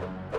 thank you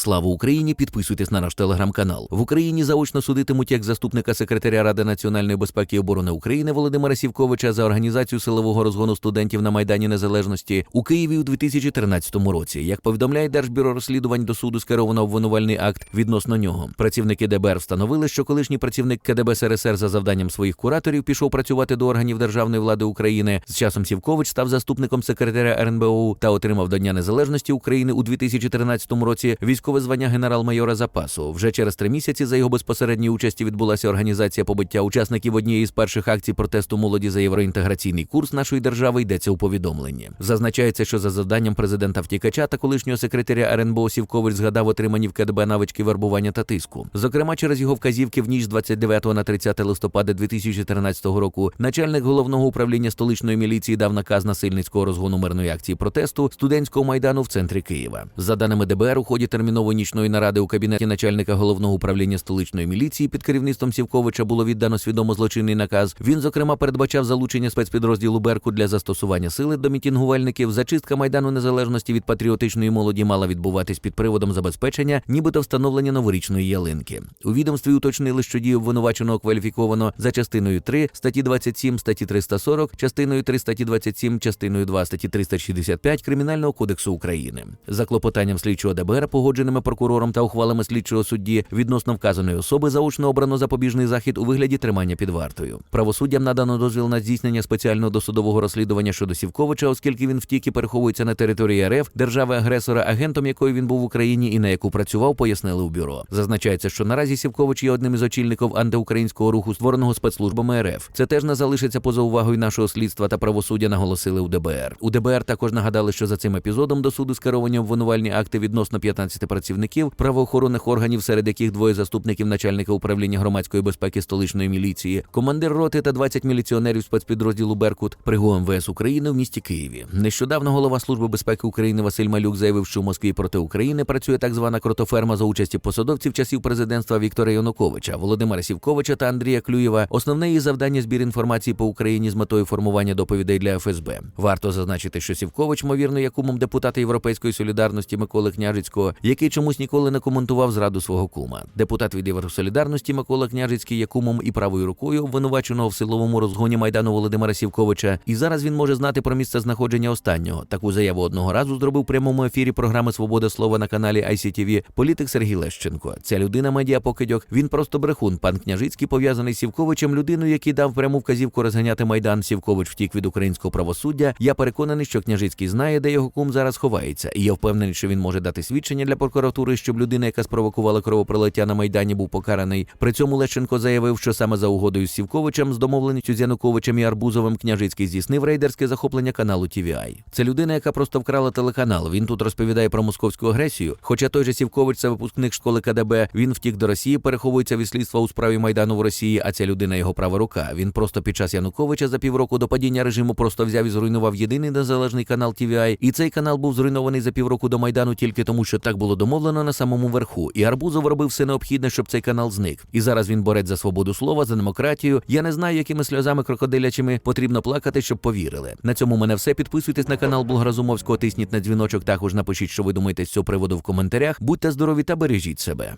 Слава Україні! Підписуйтесь на наш телеграм-канал. В Україні заочно судитимуть як заступника секретаря Ради національної безпеки і оборони України Володимира Сівковича за організацію силового розгону студентів на Майдані Незалежності у Києві у 2013 році. Як повідомляє Держбюро розслідувань до суду скеровано обвинувальний акт відносно нього. Працівники ДБР встановили, що колишній працівник КДБ СРСР за завданням своїх кураторів пішов працювати до органів державної влади України. З часом Сівкович став заступником секретаря РНБО та отримав до Дня Незалежності України у 2013 році військове звання генерал-майора запасу. Вже через три місяці за його безпосередньої участі відбулася організація побиття учасників однієї з перших акцій протесту молоді за євроінтеграційний курс нашої держави. Йдеться у повідомленні. Зазначається, що за завданням президента втікача та колишнього секретаря РНБО Сівкович згадав отримані в КДБ навички вербування та тиску. Зокрема, через його вказівки в ніч з 29 на 30 листопада 2013 року начальник головного управління столичної міліції дав наказ насильницького розгону мирної акції протесту студентського майдану в центрі Києва. За даними ДБР, у ході термінової нічної наради у кабінеті начальника головного управління столичної міліції під керівництвом Сівковича було віддано свідомо злочинний наказ. Він, зокрема, передбачав залучення спецпідрозділу Беркут для застосування сили до мітингувальників. Зачистка майдану незалежності від патріотичної молоді мала відбуватись під приводом забезпечення, нібито встановлення новорічної ялинки. У відомстві уточнили, що дію обвинуваченого кваліфіковано за частиною 3 статті 27, статті 340, частиною 3 статті 27, частиною 2 статті 365 Кримінального кодексу України. За клопотанням слідчого ДБР, погодженими прокурором та ухвалами слідчого судді відносно вказаної особи заочно обрано запобіжний захід у вигляді тримання під вартою. Правосуддям надано дозвіл на здійснення спеціального досудового розслідування щодо Сівковича, оскільки він втік і переховується на території РФ, держави-агресора, агентом якої він був в Україні і на яку працював, пояснили у бюро. Зазначається, що наразі Сівкович є одним із очільників антиукраїнського руху, створеного спецслужбами РФ. Це теж не залишиться поза увагою нашого слідства та правосуддя, наголосили у ДБР. У ДБР також нагадали, що за цим епізодом до суду скеровані обвинувальні акти відносно 15 працівників правоохоронних органів, серед яких двоє заступників начальника управління громадської безпеки столичної міліції, командир роти та 20 міліціонерів спецпідрозділу Беркут при ГУМВС України в місті Києві. Нещодавно голова служби безпеки України Василь Малюк заявив, що в Москві проти України працює так звана кротоферма за участі посадовців часів президентства Віктора Януковича, Володимира Сівковича та Андрія Клюєва. Основне її завдання збір інформації по Україні з метою формування доповідей для ФСБ. Варто зазначити, що Сівкович, ймовірно, є кумом депутата Європейської солідарності Миколи Княжицького, який чомусь ніколи не коментував зраду свого кума. Депутат від Євросолідарності Микола Княжицький є кумом і правою рукою обвинуваченого в силовому розгоні майдану Володимира Сівковича. І зараз він може знати про місце знаходження останнього. Таку заяву одного разу зробив прямому ефірі програми Свобода слова на каналі ICTV політик Сергій Лещенко. Ця людина медіапокидьок. Він просто брехун. Пан Княжицький пов'язаний з Сівковичем, людиною, який дав пряму вказівку розганяти майдан. Сівкович втік від українського правосуддя. Я переконаний, що Княжицький знає, де його кум зараз ховається, і я впевнений, що він може дати свідчення для прокуратури, щоб людина, яка спровокувала кровопролиття на майдані, був покараний. При цьому Лещенко заявив, що саме за угодою з Сівковичем, з домовленістю з Януковичем і Арбузовим Княжицький здійснив рейдерське захоплення каналу TVI. Це людина, яка просто вкрала телеканал. Він тут розповідає про московську агресію. Хоча той же Сівкович це випускник школи КДБ. Він втік до Росії, переховується від слідства у справі майдану в Росії. А ця людина його права рука. Він просто під час Януковича за півроку до падіння режиму просто взяв і зруйнував єдиний незалежний канал TVI. І цей канал був зруйнований за півроку до майдану тільки тому, що так було домовлено на самому верху. І Арбузов робив все необхідне, щоб цей канал зник. І зараз він борець за свободу слова, за демократію. Я не знаю, якими сльозами крокодилячими потрібно плакати, щоб повірили. На цьому мене все. Підписуйтесь на канал Булгразумовського, тисніть на дзвіночок. Також напишіть, що ви думаєте з цього приводу в коментарях. Будьте здорові та бережіть себе.